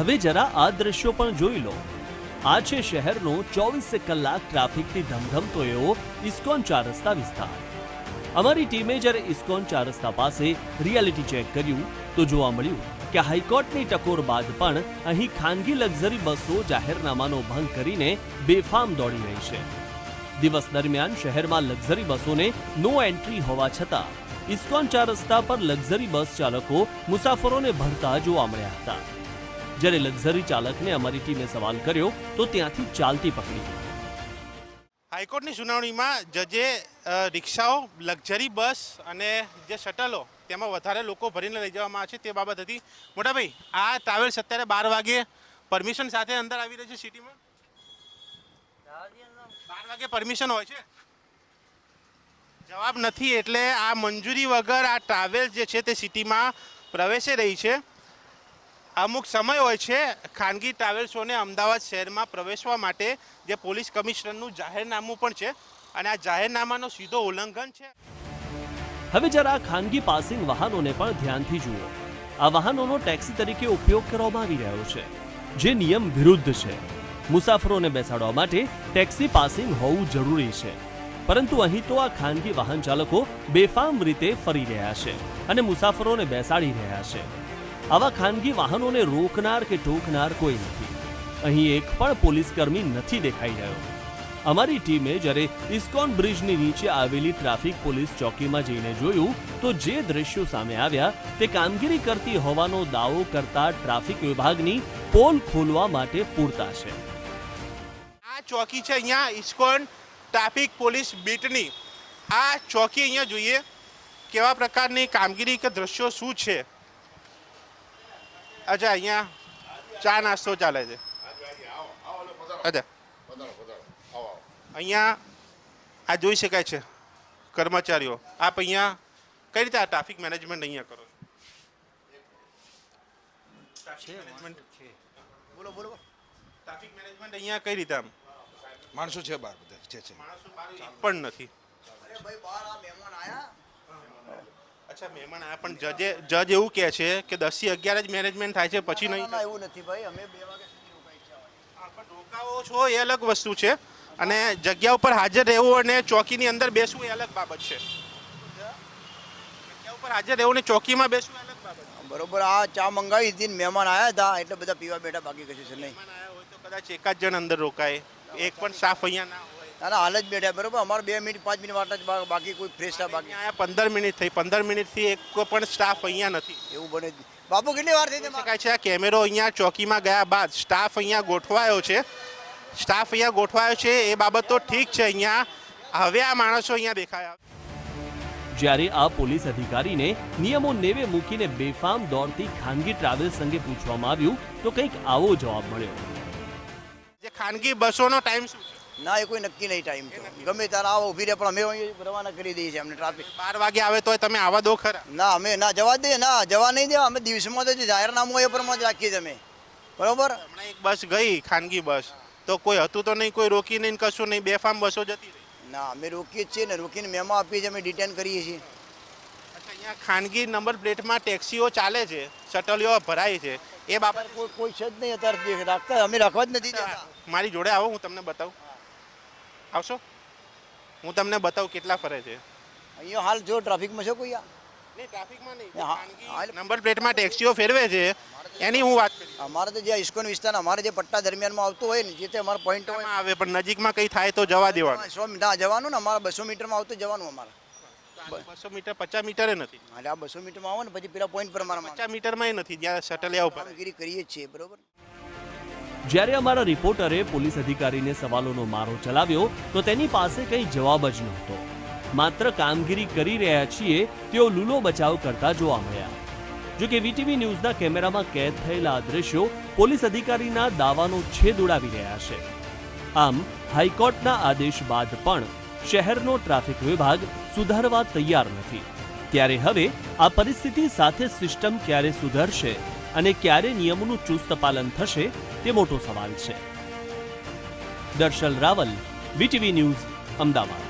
હવે જરા આ દ્રશ્યો પણ જોઈ લો. આ છે શહેરનો ચોવીસે કલાક ટ્રાફિકથી ધમધમતો એવો ઇસ્કોન ચાર રસ્તા વિસ્તાર. અમારી ટીમે જ્યારે ઇસ્કોન ચાર રસ્તા પાસે રિયાલિટી ચેક કર્યું, તો જોવા મળ્યું કે હાઈકોર્ટની ટકોર બાદ પણ અહીં ખાનગી લક્ઝરી બસો જાહેરનામાનો ભંગ કરીને બેફામ દોડી રહી છે. દિવસ દરમિયાન શહેરમાં લક્ઝરી બસોને નો એન્ટ્રી હોવા છતાં, ઇસ્કોન ચાર રસ્તા પર લક્ઝરી બસ ચાલકો મુસાફરોને ભરતા જોવા મળ્યા હતા. જ્યારે લક્ઝરી ચાલકને અમારી ટીમે સવાલ કર્યો, તો ત્યાંથી ચાલતી પકડી હાઈકોર્ટની સુનાવણીમાં જજે રિક્ષાઓ, લક્ઝરી બસ અને જે શટલો તેમાં વધારે લોકો ભરીને લઈ જવામાં આવે છે તે બાબત હતી. મોટાભાઈ, આ ટ્રાવેલ્સ અત્યારે બાર વાગે પરમિશન સાથે અંદર આવી રહી છે સિટીમાં? બાર વાગે પરમિશન હોય છે? જવાબ નથી, એટલે આ મંજૂરી વગર આ ટ્રાવેલ્સ જે છે તે સિટીમાં પ્રવેશી રહી છે. અમુક સમય હોય છે ખાનગી ટ્રાવેલ્સોને અમદાવાદ શહેરમાં પ્રવેશવા માટે, જે પોલીસ કમિશનરનું જાહેરનામું પણ છે. અને આ જાહેરનામાનો સીધો ઉલ્લંઘન છે. હવે જરા ખાનગી પાસિંગ વાહનોને પણ ધ્યાનથી જુઓ. આ વાહનોનો ટેક્સી તરીકે ઉપયોગ કરવામાં આવી રહ્યો છે, જે નિયમ વિરુદ્ધ છે. મુસાફરોને બેસાડવા માટે ટેક્સી પાસિંગ હોવું જરૂરી છે. પરંતુ અહીં તો આ ખાનગી વાહન ચાલકો બેફામ રીતે ફરી રહ્યા છે અને મુસાફરોને બેસાડી રહ્યા છે. આવા ખાનગી વાહનોને રોકનાર કે ટોકનાર કોઈ નથી. અહીં એક પણ પોલીસ કર્મી નથી દેખાઈ રહ્યો. અમારી ટીમે જ્યારે ઇસ્કોન બ્રિજની નીચે આવેલી ટ્રાફિક પોલીસ ચોકીમાં જઈને જોયું, તો જે દ્રશ્યો સામે આવ્યા, તે કામગીરી કરતી હોવાનો દાવો કરતા ટ્રાફિક વિભાગની પોલ ખોલવા માટે પૂરતા છે. આ ચોકી છે અહીંયા ઇસ્કોન ટ્રાફિક પોલીસ બીટની. આ ચોકી અહીંયા જોઈએ, કેવા પ્રકારની કામગીરી કે દ્રશ્યો શું છે? અચ્છા અહીંયા ચા નાસ્તો ચાલે છે. અચ્છા. અહીંયા આ જોઈ શકાય છે કર્મચારીઓ. આપ અહીંયા કઈ રીતે આ ટ્રાફિક મેનેજમેન્ટ અહીંયા કરો બોલો બોલો. ટ્રાફિક મેનેજમેન્ટ અહીંયા કઈ રીતે આમ? માણસો છે બાર બધા છે છે. માણસો બહાર એક પણ નથી અરે ભાઈ બહાર આ મહેમાન આયા અચ્છા મહેમાન આયા પણ જજે જજ એવું કહે છે કે દસથી અગિયાર જ મેનેજમેન્ટ થાય છે પછી નહીં. ના એવું નથી ભાઈ. અમે બે વાગ્યા સુધી રોકાઈ છે આ પણ રોકાવો છો એ અલગ વસ્તુ છે. અને જગ્યા ઉપર હાજર રહેવું અને ચોકીની અંદર બેસવું એ અલગ બાબત છે. જગ્યા ઉપર હાજર રહેવું ને ચોકીમાં બેસવું એ અલગ બાબત છે. બરોબર. આ ચા મંગાવી હતી ને મહેમાન આયા હતા એટલે બધા પીવા બેઠા બાકી કશું છે નહીં. મહેમાન આયા હોય તો કદાચ એક જ જણ અંદર રોકાય. એક પણ સ્ટાફ અહીંયા ના હોય. ના હાલ જ બેઠા બરોબર? અમારે બે મિનિટ પાંચ મિનિટ વાટ જ બાકી કોઈ ફ્રેશ બાકી. અહીંયા પંદર મિનિટ થઈ પંદર મિનિટથી એક પણ સ્ટાફ અહીંયા નથી. એવું બને બાપુ કેટલી વાર થઈ શકાય છે આ કેમેરો અહીંયા ચોકીમાં ગયા બાદ સ્ટાફ અહીંયા ગોઠવાયો છે. સ્ટાફ અહીંયા ગોઠવાયો છે એ બાબત તો ઠીક છે અહીંયા. હવે આ માણસો અહીંયા દેખાયા. જ્યારે આ પોલીસ અધિકારીને નિયમો નેવે મૂકીને બેફામ દોડતી ખાનગી ટ્રાવેલ્સ અંગે પૂછવામાં આવ્યું તો કંઈક આવો જવાબ મળ્યો. જે ખાનગી બસોનો ટાઈમ શું? ના એ કોઈ નક્કી નહીં ટાઈમ તો. ગમે ત્યારે આવો ઊભી રહે પણ અમે અહીં રવાના કરી દઈએ છીએ અમને ટ્રાફિક બાર વાગે આવે તો તમે આવા દો ખરા. ના અમે ના જવા દઈએ ના જવા નહીં દેવા અમે દિવસમાં તો જે જાહેરનામું હોય એ પ્રમાણે જ રાખીએ અમે. બરોબર? હમણાં એક બસ ગઈ ખાનગી બસ. તો કોઈ હતું તો નહીં કોઈ રોકી નહીં કશું નહીં બેફામ બસો જતી રહી. ના અમે રોકીએ જ છીએ ને રોકીને મેમો આપીએ છીએ અમે ડિટેન કરીએ છીએ. અહીંયા ખાનગી નંબર પ્લેટમાં ટેક્સીઓ ચાલે છે શટલીઓ ભરાય છે. એ બાબત કોઈ કોઈ છે જ નહીં અત્યારે રાખતા અમે રાખવા જ નથી મારી જોડે આવો હું તમને બતાવું. આવશો? હું તમને બતાવું કેટલા ફરે છે. અહીંયા હાલ જો ટ્રાફિકમાં છે કોઈ આ? નહીં ટ્રાફિકમાં. નંબર પ્લેટમાં ટેક્સીઓ ફેરવે છે. એની હું વાત અમારે તો જે ઇસ્કોન વિસ્તાર અમારે જે પટ્ટા દરમિયાનમાં આવતું હોય ને જે તે અમારો પોઈન્ટ આવે પણ નજીકમાં કંઈ થાય તો જવા દેવાનું. સો ના જવાનું ને અમારે બસો મીટરમાં આવતું જવાનું અમારે. બસો મીટર પચાસ મીટરે નથી. એટલે આ બસો મીટરમાં આવો ને પછી પેલા પોઈન્ટ પર અમારા પચાસ મીટરમાં નથી જ્યાં શટલિયા આવું કામગીરી કરીએ છીએ બરોબર? જ્યારે અમારા રિપોર્ટરે પોલીસ અધિકારીને સવાલોનો મારો ચલાવ્યો, તો તેની પાસે કંઈ જવાબ જ નહોતો. માત્ર કામગીરી કરી રહ્યા છીએ, તેઓ લૂલો બચાવ કરતા જોવા મળ્યા. જો કે વીટીવી ન્યૂઝના કેમેરામાં કેદ થયેલા આ દ્રશ્યો પોલીસ અધિકારીના દાવાનો છેદ ઉડાવી રહ્યા છે. આમ, હાઈકોર્ટના આદેશ બાદ પણ શહેરનો ટ્રાફિક વિભાગ સુધારવા તૈયાર નથી. ત્યારે હવે આ પરિસ્થિતિ સાથે સિસ્ટમ ક્યારે સુધરશે અને ક્યારે નિયમોનું ચુસ્ત પાલન થશે તે મોટો સવાલ છે. Darshal Raval, VTV news, Ahmedabad.